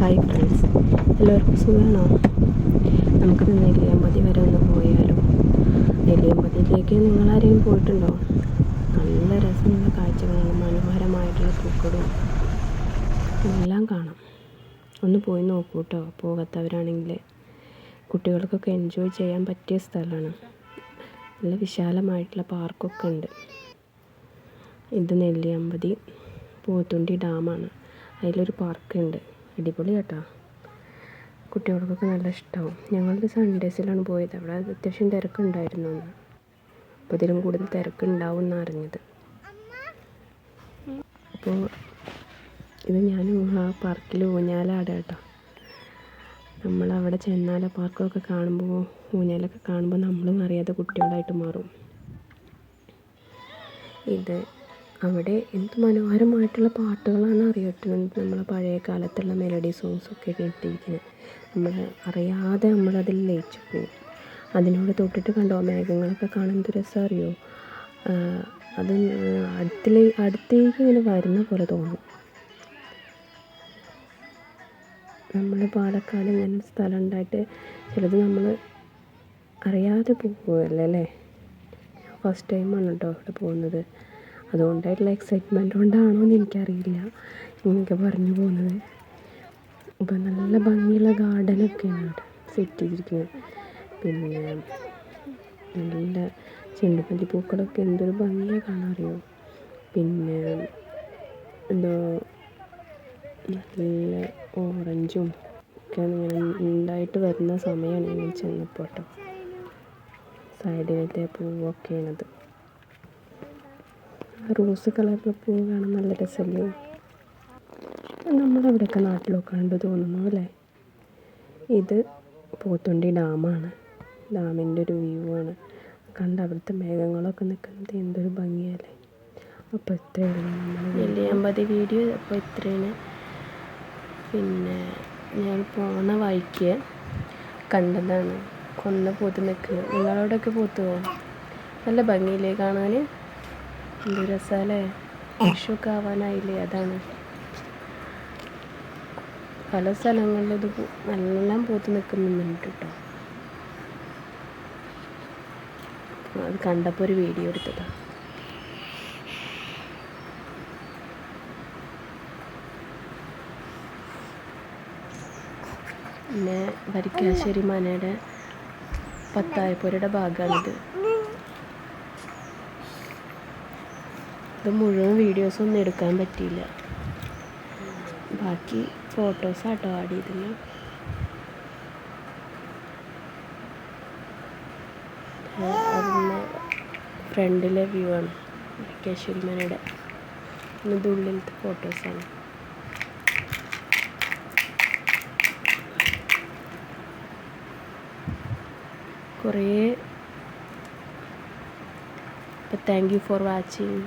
Hi friends എല്ലാവർക്കും സുഖമാണോ? നമുക്കിത് നെല്ലിയാമ്പതി വരെ ഒന്ന് പോയാലോ? നെല്ലിയാമ്പതിയിലേക്ക് നിങ്ങളാരെങ്കിലും പോയിട്ടുണ്ടോ? നല്ല രസമുള്ള കാഴ്ചകളാണ് മനോഹരമായിട്ടുള്ള പൂക്കളും. എല്ലാം കാണാം. ഒന്ന് പോയി നോക്കൂ കേട്ടോ പോകാത്തവരാണെങ്കിൽ കുട്ടികൾക്കൊക്കെ എൻജോയ് ചെയ്യാൻ പറ്റിയ സ്ഥലമാണ്. നല്ല വിശാലമായിട്ടുള്ള പാർക്കൊക്കെ ഉണ്ട്. ഇത് നെല്ലിയമ്പതി പോത്തുണ്ടി ഡാമാണ്. അതിലൊരു പാർക്കുണ്ട്. അടിപൊളി കേട്ടോ. കുട്ടികൾക്കൊക്കെ നല്ല ഇഷ്ടമാവും ഞങ്ങളത് സൺഡേസിലാണ് പോയത്. അവിടെ അത്യാവശ്യം തിരക്കുണ്ടായിരുന്നു അന്ന്. അപ്പോൾ ഇതിലും കൂടുതൽ തിരക്കുണ്ടാവും എന്ന് അറിഞ്ഞത്. അപ്പോൾ ഇത് ഞാൻ ആ പാർക്കിൽ ഊഞ്ഞാലാടെ കേട്ടോ. നമ്മളവിടെ ചെന്നാൽ ആ പാർക്കൊക്കെ കാണുമ്പോൾ ഊഞ്ഞാലൊക്കെ കാണുമ്പോൾ നമ്മളും അറിയാതെ കുട്ടികളായിട്ട് മാറും. ഇത് അവിടെ എന്ത് മനോഹരമായിട്ടുള്ള പാട്ടുകളാണ് അറിയട്ടുന്നത് നമ്മളെ പഴയ കാലത്തുള്ള മെലഡി സോങ്സൊക്കെ കേട്ടിരിക്കുന്നത്. നമ്മൾ അറിയാതെ നമ്മളതിൽ ലയിച്ചു പോകും അതിനോട് തൊട്ടിട്ട് കണ്ടോ? മേഘങ്ങളൊക്കെ കാണാൻ എന്ത് രസം അറിയോ? അത് അടുത്തിലേ അടുത്തേക്ക് ഇങ്ങനെ വരുന്ന പോലെ തോന്നും. നമ്മൾ പാലക്കാട് ഇങ്ങനെ സ്ഥലം ഉണ്ടായിട്ട് ചിലത് നമ്മൾ അറിയാതെ പോകുമല്ലേ അല്ലേ ഫസ്റ്റ് ടൈമാണ് കേട്ടോ അവിടെ പോകുന്നത്. അതുകൊണ്ടായിട്ടുള്ള എക്സൈറ്റ്മെന്റ് കൊണ്ടാണോ എന്ന് എനിക്കറിയില്ല. ഇങ്ങനെയൊക്കെ പറഞ്ഞു പോകുന്നത്. ഇപ്പം നല്ല ഭംഗിയുള്ള ഗാർഡനൊക്കെയാണ് അവിടെ സെറ്റ് ചെയ്തിരിക്കുന്നത്. പിന്നെ നല്ല ചെണ്ടുമല്ലി പൂക്കളൊക്കെ എന്തൊരു ഭംഗിയാണ് കാണാൻ അറിയോ? പിന്നെ എന്തോ നല്ല ഓറഞ്ചും ഒക്കെ ഇങ്ങനെ ഉണ്ടായിട്ട് വരുന്ന സമയമാണ് ഞങ്ങൾ ചെന്നപ്പോൾ കേട്ടോ സൈഡിലത്തെ പൂവൊക്കെയാണത്. റോസ് കളറിലെ പൂ കാണാൻ നല്ല രസമല്ലേ? നമ്മളവിടെയൊക്കെ നാട്ടിലൊക്കെ ഉണ്ട് തോന്നുന്നു അല്ലേ? ഇത് പോത്തുണ്ടി ഡാമാണ്. ഡാമിന്റെ ഒരു വ്യൂ ആണ്. കണ്ട അവിടുത്തെ മേഘങ്ങളൊക്കെ നിൽക്കുന്നത് എന്തൊരു ഭംഗിയല്ലേ? അപ്പോൾ ഇത്രയുള്ളൂ നമ്മൾ നെല്ലിയാമ്പതി വീഡിയോ അപ്പോൾ ഇത്രയാണ്. പിന്നെ ഞാൻ പോണ വഴിക്ക് കണ്ടതാണ്. കൊന്ന പോത്ത് നിൽക്കുന്നത്. നിങ്ങളവിടെയൊക്കെ പോത്ത് പോകും നല്ല ഭംഗിയില്ലേ കാണാൻ? എന്ത് രസാലേ? വിഷുവൊക്കെ ആവാനായില്ലേ അതാണ്. പല സ്ഥലങ്ങളിലും ഇത് നല്ല പോത്ത് നിൽക്കുന്നുണ്ട് കേട്ടോ അത് കണ്ടപ്പോൾ ഒരു വീഡിയോ എടുത്തതാണ് പിന്നെ വരിക്കാശ്ശേരി മനയുടെ പത്തായപ്പുരയുടെ ഭാഗമാണിത് ഇത് മുഴുവൻ വീഡിയോസൊന്നും എടുക്കാൻ പറ്റിയില്ല. ബാക്കി ഫോട്ടോസ് ആട്ടോ ആഡ് ചെയ്തില്ല ഫ്രണ്ടിലെ വ്യൂ ആണ്. വരിക്കാശ്ശേരി മനയുടെ ഇത് ഉള്ളിലത്തെ ഫോട്ടോസാണ് കുറേ താങ്ക് യു ഫോർ വാച്ചിങ്